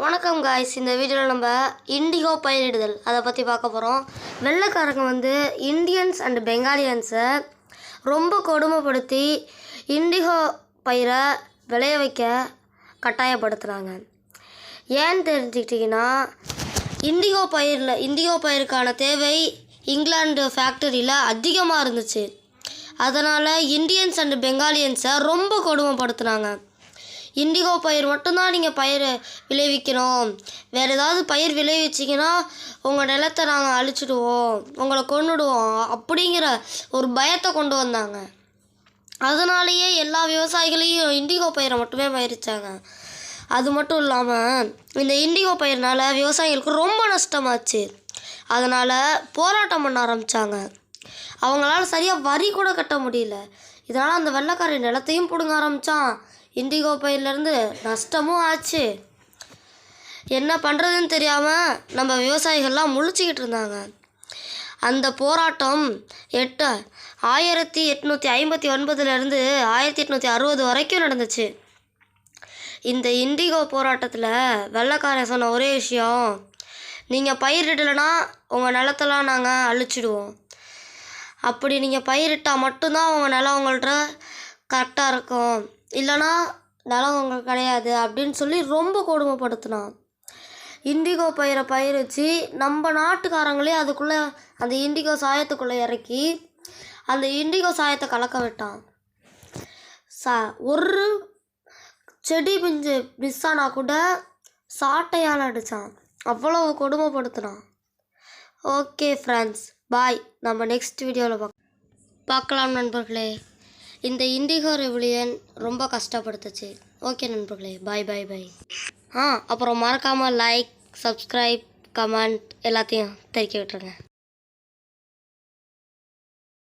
வணக்கம் காய்ஸ் இந்த வீடியோவில் நம்ம இண்டிகோ பயிரிடுதல். அதை பற்றி பார்க்க போகிறோம் வெள்ளைக்காரங்க வந்து இந்தியன்ஸ் அண்ட் பெங்காலியன்ஸை ரொம்ப கொடுமைப்படுத்தி இண்டிகோ பயிரை விளைய வைக்க கட்டாயப்படுத்துகிறாங்க ஏன்னு தெரிஞ்சுக்கிட்டிங்கன்னா இண்டிகோ பயிரில் இண்டிகோ பயிருக்கான தேவை இங்கிலாந்து ஃபேக்டரியில் அதிகமாக இருந்துச்சு. அதனால் இந்தியன்ஸ் அண்ட் பெங்காலியன்ஸை ரொம்ப கொடுமைப்படுத்துனாங்க. இண்டிகோ பயிர் மட்டும்தான் நீங்கள் பயிர் விளைவிக்கணும். வேறு ஏதாவது பயிர் விளைவிச்சிங்கன்னா உங்கள் நிலத்தை நாங்கள் அழிச்சிடுவோம். உங்களை கொன்னுடுவோம். அப்படிங்கிற ஒரு பயத்தை கொண்டு வந்தாங்க. அதனாலேயே எல்லா விவசாயிகளையும் இண்டிகோ பயிரை மட்டுமே பயிரிச்சாங்க. அது மட்டும் இல்லாமல் இந்த இண்டிகோ பயிர்னால் விவசாயிகளுக்கு ரொம்ப நஷ்டமாச்சு. அதனால் போராட்டம் பண்ண ஆரம்பித்தாங்க அவங்களால சரியாக வரி கூட கட்ட முடியல. இதனால் அந்த வெள்ளக்காரி நிலத்தையும் பிடுங்க ஆரம்பித்தான் இண்டிகோ பயிர்லேருந்து நஷ்டமும் ஆச்சு. என்ன பண்ணுறதுன்னு தெரியாமல் நம்ம விவசாயிகள்லாம் முழிச்சிக்கிட்டு இருந்தாங்க. அந்த போராட்டம் எட்டு ஆயிரத்தி எட்நூற்றி ஐம்பத்தி ஒன்பதுலேருந்து ஆயிரத்தி எட்நூற்றி அறுபது வரைக்கும் நடந்துச்சு. இந்த இண்டிகோ போராட்டத்தில் வெள்ளைக்காரன் சொன்ன ஒரே விஷயம் நீங்கள் பயிரிடலைன்னா உங்கள் நிலத்தெல்லாம் நாங்கள் அழிச்சிடுவோம். அப்படி நீங்கள் பயிரிட்டால் மட்டும்தான் உங்கள் நிலம் உங்கள்கிட்ட கரெக்டாக இருக்கும். இல்லைன்னா நிலம் உங்களுக்கு கிடையாது அப்படின்னு சொல்லி ரொம்ப கொடுமைப்படுத்தினான். இண்டிகோ பயிரை பயிரிச்சு நம்ம நாட்டுக்காரங்களே அதுக்குள்ளே அந்த இண்டிகோ சாயத்துக்குள்ளே இறக்கி அந்த இண்டிகோ சாயத்தை கலக்க விட்டான். சா ஒரு செடி பிஞ்சு மிஸ் ஆனால் கூட சாட்டையால் அடித்தான் அவ்வளோ கொடுமைப்படுத்தினான். Okay friends bye. நம்ம நெக்ஸ்ட் வீடியோவில் பார்க்க பார்க்கலாம் நண்பர்களே. இந்த இண்டிகோ ரெவிலியன் ரொம்ப கஷ்டப்படுத்துச்சு. ஓகே நண்பர்களே பாய் பாய் பாய் ஆ அப்புறம் மறக்காமல் லைக் சப்ஸ்கிரைப் கமெண்ட் எல்லாத்தையும் தெரிக்க விட்டுருங்க.